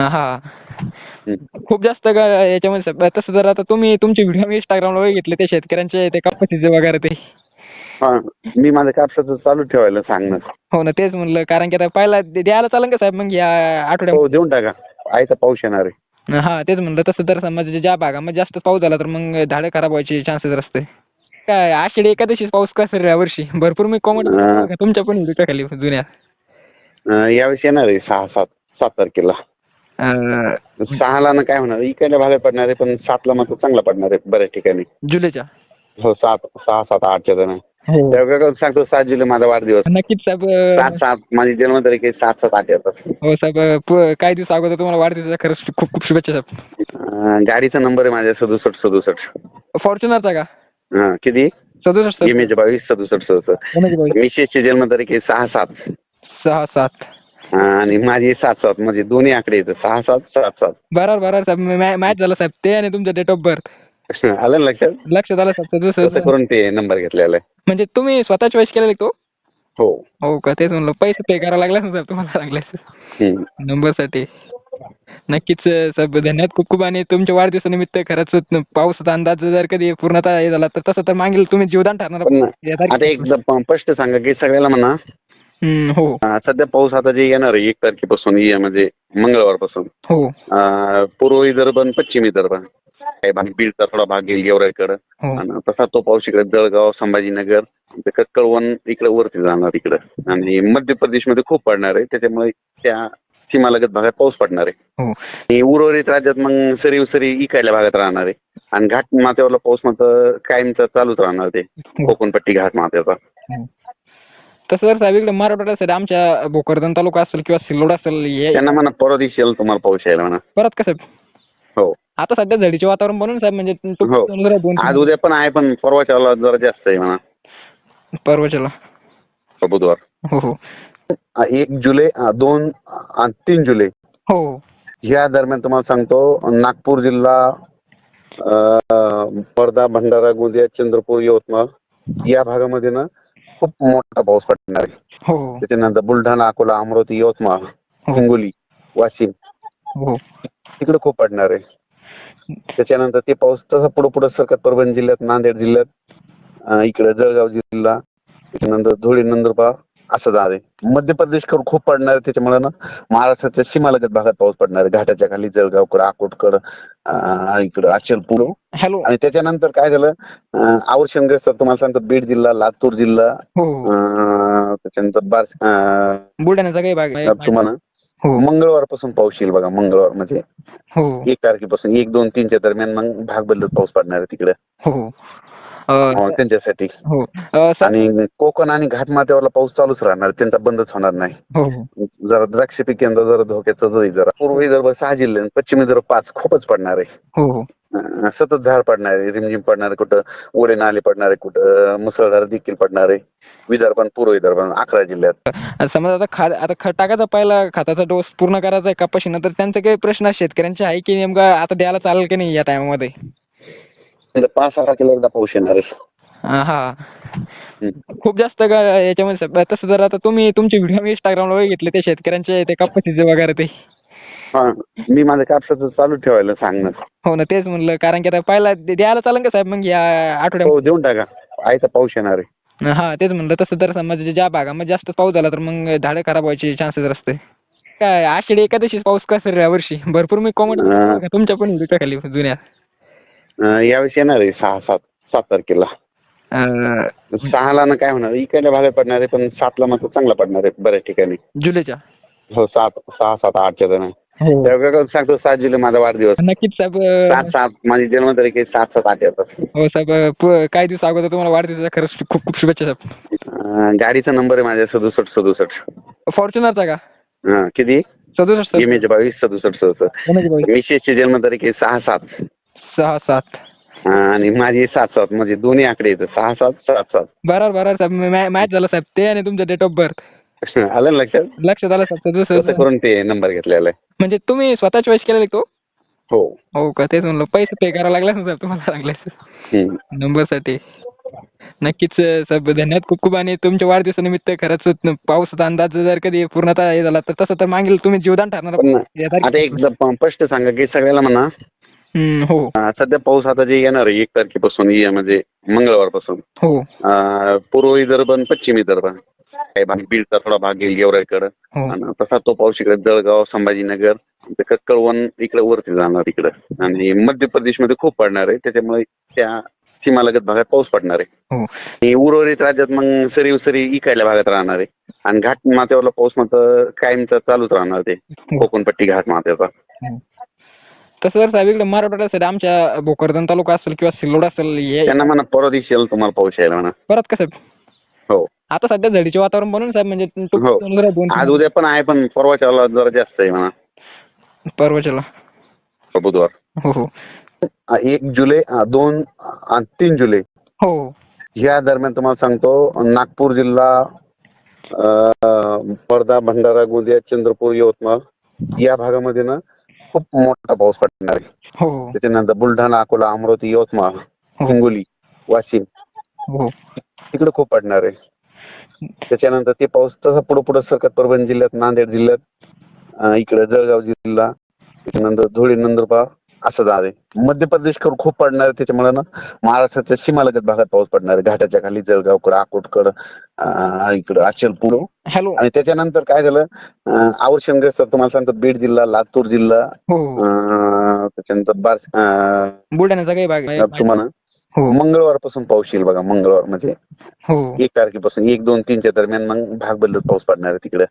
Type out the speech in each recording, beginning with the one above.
हा. खूप जास्त का याच्यामध्ये तसं जर आता तुम्ही तुमचे व्हिडिओ मी इंस्टाग्रामला बघितले ते शेतकऱ्यांचे ते कपाशीचे वगैरे ते. हा मी माझं कापसाचं चालू ठेवायला सांगणार. हो ना तेच म्हणलं कारण की आता पहिला दे- द्यायला चालेल का साहेब मग या आठवड्यात? हो देऊन टाका. आयचा पाऊस येणार आहे. हा तेच म्हणलं तसं जर समजा ज्या भागामध्ये जास्त पाऊस झाला तर मग झाडं खराब व्हायचे चान्सेस असते काय आषाढी एकादशी पाऊस कसा या वर्षी? भरपूर मी हा. कॉमेंट तुमच्या पण व्हिडिओच्या खाली जुन्या. अं, यावेळेस येणार आहे सहा सात सात तारखेला. सहाला ना काय होणार? इकडल्या भागात पडणार आहे पण सातला मात्र चांगला पडणार आहे बऱ्याच ठिकाणी. जुलैच्या? हो सात सहा सात आठच्या दरम्यान हो. त्यावेळेला सांगतो सात जुलै माझा वाढदिवस. नक्कीच साहेब सात सात माझी जन्मतारीख आहे सात सात आठ येतात. हो साहेब प- काही दिवस अगोदर तुम्हाला वाढदिवसाच्या खरंच खूप खूप शुभेच्छा साहेब. अं, गाडीचा नंबर आहे माझ्या सदुसष्ट सदुसष्ट. फॉर्च्युनरचा का? हा किती? सदुसष्ट. एम एच बावीस सदुसष्ट सदुसष्ट. बाई? मिसेसची जन्मतारीख आहे सहा सात. सहा सात. आणि माझी सात सात म्हणजे दोन्ही आकडे येतं सहा सात सात सात. बरोबर बरोबर साहेब. मॅच झाला साहेब. ते आणि तुमचं डेट ऑफ बर्थ आलं ना लक्षात? लक्षात आलं साहेब. तसं करून ते नंबर घेतलेला आहे. म्हणजे तुम्ही स्वतः चॉईस केलेला तो? हो. हो का? तेच म्हणलं पैसे पे करावं लागले ना साहेब तुम्हाला हम्म. नंबरसाठी नक्कीच साहेब धन्यवाद खूप खूप. आणि तुमच्या वाढदिवसानिमित्त खरंच पावसाचा अंदाज जर कधी पूर्णतः हे झाला तर तसं तर मागील तुम्ही जीवदान ठरणार. आता एकदम स्पष्ट सांगा की सगळ्याला म्हणा हो. अं, सध्या पाऊस आता जे येणार आहे एक तारखेपासून ये म्हणजे मंगळवारपासून. हो. अं, पूर्व विदर्भ आणि पश्चिम विदर्भ काही भाग बीडचा थोडा भाग येईल गेवराईकडं. हो. आणि तसा तो पाऊस इकडे जळगाव संभाजीनगर ते कळवण इकडे वरती जाणार इकडं. आणि मध्य प्रदेशमध्ये खूप पडणार आहे. त्याच्यामुळे त्या सीमालगत भागात पाऊस पडणार आहे. हो. आणि उर्वरित राज्यात मग सरी सरी इकायला भागात राहणार आहे. आणि घाट माथ्यावरला पाऊस मात्र कायमचा चालूच राहणार ते. कोकणपट्टी घाट माथ्याचा. हो. तसं जर साहेब इकडे मराठवाड्यात असेल आमच्या भोकरदन तालुका असेल किंवा सिल्लोड असेल हे त्यांना म्हणा परवा दिवशी येईल तुम्हाला पाऊस यायला म्हणा. परत कसं? हो. आता सध्या झडीचे वातावरण बनवून साहेब म्हणजे तो- हो. जरा दोन आज उद्या पण आहे पण परवाच्या वेळेला जरा जास्त आहे म्हणा. परवाच्याला. बुधवार. हो हो. एक जुलै दोन तीन जुलै. हो. या दरम्यान तुम्हाला सांगतो नागपूर जिल्हा अ, वर्धा भंडारा गोंदिया चंद्रपूर यवतमाळ या भागामध्ये ना खूप मोठा पाऊस पडणार आहे. हो. त्याच्यानंतर बुलढाणा अकोला अमरावती यवतमाळ हो. हिंगोली वाशिम हो. तिकडे खूप पडणार आहे. त्याच्यानंतर ते पाऊस तसा पुढे पुढे सरकत परभणी जिल्ह्यात नांदेड जिल्ह्यात इकडे जळगाव जिल्हा त्याच्यानंतर धुळे नंदुरबार असं आहे मध्य प्रदेशकडे खूप पडणार आहे त्याच्यामुळे ना महाराष्ट्राच्या सीमालगत भागात पाऊस पडणार आहे. घाटाच्या खाली जळगावकडं अकोटकडं इकडं अचलपूर हॅलो. आणि त्याच्यानंतर काय झालं? आवर्षणग्रस्त तुम्हाला सांगतो बीड जिल्हा लातूर जिल्हा हो. अ, त्याच्यानंतर बार अ, बुलढाण्याचा काही भाग आहे. तुम्हाला हो. मंगळवारपासून पाऊस येईल बघा मंगळवार म्हणजे हो. एक तारखेपासून एक दोन तीनच्या दरम्यान मग भाग बदलत पाऊस पडणार आहे तिकडे. हो, त्यांच्यासाठी. हो. अं, सर आणि कोकण आणि घाटमाथ्यावरला पाऊस चालूच राहणार त्यांचा बंदच होणार नाही. हो हो. जरा द्राक्ष पीक यंदा जरा धोक्याचं जाईल जरा. पूर्व विदर्भ सहा जिल्हे पश्चिम विदर्भ पाच खूपच पडणार आहे. हो हो. सतत झाड पडणार आहे रिमझिम पडणार आहे कुठं ओढे नाले पडणार आहे कुठं मुसळधार देखील पडणार आहे. विदर्भ आणि पूर्व विदर्भ आणि अकरा जिल्ह्यात. समजा आता खा आता खत टाकायचा पहिला खताचा डोस पूर्ण करायचा आहे कपाशीनं तर त्यांचे काही प्रश्न शेतकऱ्यांचे आहे की नेमका आता द्यायला चालेल की नाही या टायमामध्ये पाच सहा तारखेला एकदा पाऊस येणार आहे. हा. खूप जास्त का याच्यामध्ये साहेब तसं जर आता तुम्ही तुमचे व्हिडिओ मी इंस्टाग्रामला बघितले ते शेतकऱ्यांचे ते कपाशीचे वगैरे ते. हा मी माझं कापसाचं चालू ठेवायला सांगणार. हो ना तेच म्हणलं कारण की आता पहिला दे- द्यायला चालेल का साहेब? मग या आठवड्यामध्ये. हो देऊन टाका. आयचा पाऊस येणार आहे. हा तेच म्हणलं तसं जर समजा ज्या भागामध्ये जास्त पाऊस झाला तर मग झाडं खराब व्हायचे चान्सेस असते काय आषाढी एकादशी पाऊस कसा या वर्षी? भरपूर मी हा. कॉमेंट तुमच्या पण व्हिडिओच्या खाली जुन्या यावेळेस येणार आहे सहा सात सात तारखेला. अं, सहाला ना काय होणार? इकडल्या भागात पडणार आहे पण सातला मात्र चांगला पडणार आहे बऱ्याच ठिकाणी. जुलैच्या? हो सात सहा सात आठच्या दरम्यान हो. सांगतो सात जुलै माझा वाढदिवस. नक्कीच साहेब सात सात माझी जन्मतारीख आहे सात सात आठ येतात. हो साहेब प- काही दिवस अगोदर तुम्हाला वाढदिवसाच्या खरंच खूप खूप शुभेच्छा साहेब. अं, गाडीचा नंबर आहे माझ्या सदुसष्ट सदुसष्ट. फॉर्च्युनरचा का? हां किती? सदुसष्ट एम एच बावीस सदुसष्ट सदुसष्ट? मिसेसची जन्मतारीख आहे सहा सात. सहा सात. आणि माझी सात सात. म्हणजे दोन्ही आकडे येतं सहा सात सात सात. बरोबर बरोबर साहेब. मॅच झाला साहेब. ते आणि तुमचं डेट ऑफ बर्थ आलं ना लक्षात? लक्षात आलं साहेब. तसं सदुसष्ट करून ते नंबर घेतलेला आहे. म्हणजे तुम्ही स्वतः चॉईस केलेला तो? हो. हो का? तेच म्हणलं पैसे पे करावं लागले ना साहेब? तुम्हाला चांगले हम्म. नंबरसाठी नक्कीच साहेब धन्यवाद. खूप खूप. आणि तुमच्या वाढदिवसानिमित्त खरंच पावसाचा अंदाज जर कधी पूर्णतः हे झाला तर तसं तर मागील तुम्ही जीवदान ठरणार पण. आता एकदम स्पष्ट सांगा की सगळ्याला म्हणा हो. अं, सध्या पाऊस आता जे येणार आहे एक तारखेपासून ये म्हणजे मंगळवारपासून. हो. अं, पूर्व विदर्भ आणि पश्चिम विदर्भ काही भाग बीडचा थोडा भाग येईल गेवराईकडं. हो. आणि तसा तो पाऊस इकडे जळगाव संभाजीनगर ते कळवण इकडे वरती जाणार इकडं. आणि मध्य प्रदेशमध्ये खूप पडणार आहे त्याच्यामुळे त्या सीमालगत भागात पाऊस पडणार आहे. हो. आणि उर्वरित राज्यात मग सरी सरी इकायला भागात राहणार आहे. आणि घाट माथ्यावरला पाऊस मात्र कायमचा चालूच राहणार ते. कोकणपट्टी घाट माथ्याचा. तसं जर साहेब इकडे मराठवाड्यात असेल आमच्या भोकरदन तालुका असेल किंवा सिल्लोड असेल हे त्यांना म्हणा परवा दिवशी येईल तुम्हाला पाऊस यायला म्हणा. परत कसं हो. आता सध्या झडीचे वातावरण बनून साहेब म्हणजे हो. तुमचं जरा दोन आज उद्या पण आहे पण परवाच्या वेळेला जरा जास्त आहे म्हणा. परवाच्याला. बुधवार. हो हो. एक जुलै दोन तीन जुलै. हो या दरम्यान तुम्हाला सांगतो नागपूर जिल्हा अं, वर्धा भंडारा गोंदिया चंद्रपूर यवतमाळ या भागामध्ये ना खूप मोठा पाऊस पडणार आहे. हो. हो त्याच्यानंतर बुलढाणा अकोला अमरावती यवतमाळ हिंगोली वाशिम हो. तिकडे खूप पडणार आहे. त्याच्यानंतर ते पाऊस तसा पुढे पुढे सरकत परभणी जिल्ह्यात नांदेड जिल्ह्यात इकडे जळगाव जिल्हा त्याच्यानंतर धुळे नंदुरबार असं आहे मध्य प्रदेशकडे खूप पडणार आहे त्याच्यामुळे ना महाराष्ट्राच्या सीमालगत भागात पाऊस पडणार आहे. घाटाच्या खाली जळगावकडं अकोटकडं अं, इकडं अचलपूर. हॅलो. आणि त्याच्यानंतर काय झालं? आवश्यक तुम्हाला सांगतो बीड जिल्हा लातूर जिल्हा हो. त्याच्यानंतर बार बुलढाण्याचा काही भाग. तुम्हाला? हो. मंगळवारपासून पाऊस येईल बघा मंगळवार म्हणजे. हो. एक तारखेपासून एक दोन तीनच्या दरम्यान मग भाग बदलत पाऊस पडणार आहे तिकडे.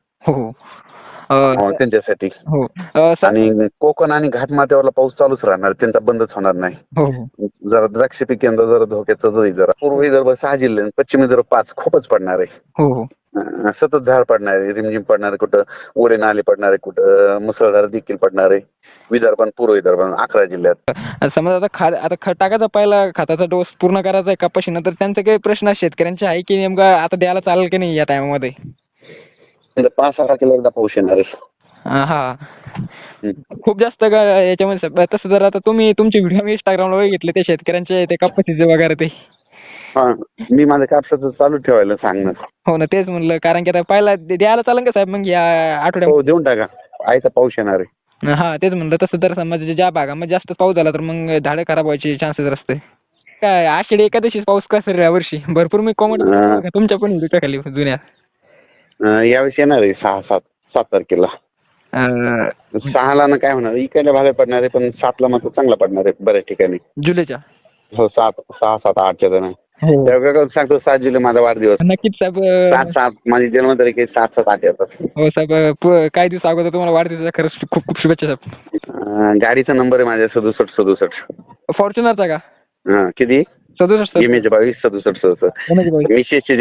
त्यांच्यासाठी. हो. अं, सा- आणि कोकण आणि घाटमाथ्यावरला पाऊस चालूच राहणार त्यांचा बंदच होणार नाही. हो हो. जरा द्राक्ष पीक यंदा जरा धोक्याचं जाईल जरा. पूर्व विदर्भ सहा जिल्हे आणि पश्चिम विदर्भ पाच खूपच पडणार आहे. हो हो. अं, सतत झाड पडणार आहे रिमझिम पडणार आहे कुठं ओढे नाले पडणार आहे कुठं मुसळधार देखील पडणार आहे. विदर्भ आणि पूर्व विदर्भ अकरा जिल्ह्यात. समजा आता खा आता खत टाकायचा पहिला खताचा डोस पूर्ण करायचा आहे कपाशीनं तर त्यांचे काही प्रश्न शेतकऱ्यांचे आहे की नेमका आता द्यायला चालेल की नाही या टायमामध्ये म्हणजे पाच सहा तारखेला एकदा पाऊस येणार आहे. हा. खूप जास्त का याच्यामध्ये तसं जर आता तुम्ही तुमचे व्हिडिओ मी इंस्टाग्रामला बघितले ते शेतकऱ्यांचे ते कपाशीचे वगैरे ते. हा मी माझं कापसाचं चालू ठेवायला सांगणार. हो ना तेच म्हणलं कारण की आता पहिला द्यायला चालेल का साहेब मग या आठवड्यात हो देऊन टाका. आयचा पाऊस येणार आहे. हा तेच म्हणलं तसं जर समजा ज्या भागामध्ये जास्त पाऊस झाला तर मग झाडं खराब व्हायचे चान्सेस असते काय आषाढी एकादशी पाऊस कसा रे यावर्षी भरपूर मी कॉमेंट. तुमच्या पण खाली जुन्या अं, यावेळेस येणार आहे सहा सात सात तारखेला. अं, सहाला ना काय होणार? इकडल्या भागात पडणार आहे पण सातला मात्र चांगला पडणार आहे बऱ्याच ठिकाणी. जुलैच्या? हो सात सहा सात आठच्या दरम्यान हो. सांगतो सात जुलै माझा वाढदिवस. नक्कीच साहेब सात अं, सात माझी जन्मतारीख आहे सात सात आठ येतात. हो साहेब अं, प- काही दिवस अगोदर तुम्हाला वाढदिवसाच्या खरंच खूप खूप शुभेच्छा साहेब. अं, गाडीचा नंबर आहे माझ्या सदुसष्ट सदुसष्ट. फॉर्च्युनरचा का? हां किती? सदुसष्ट. बावीस सदुसष्ट सदुसष्ट? विशेष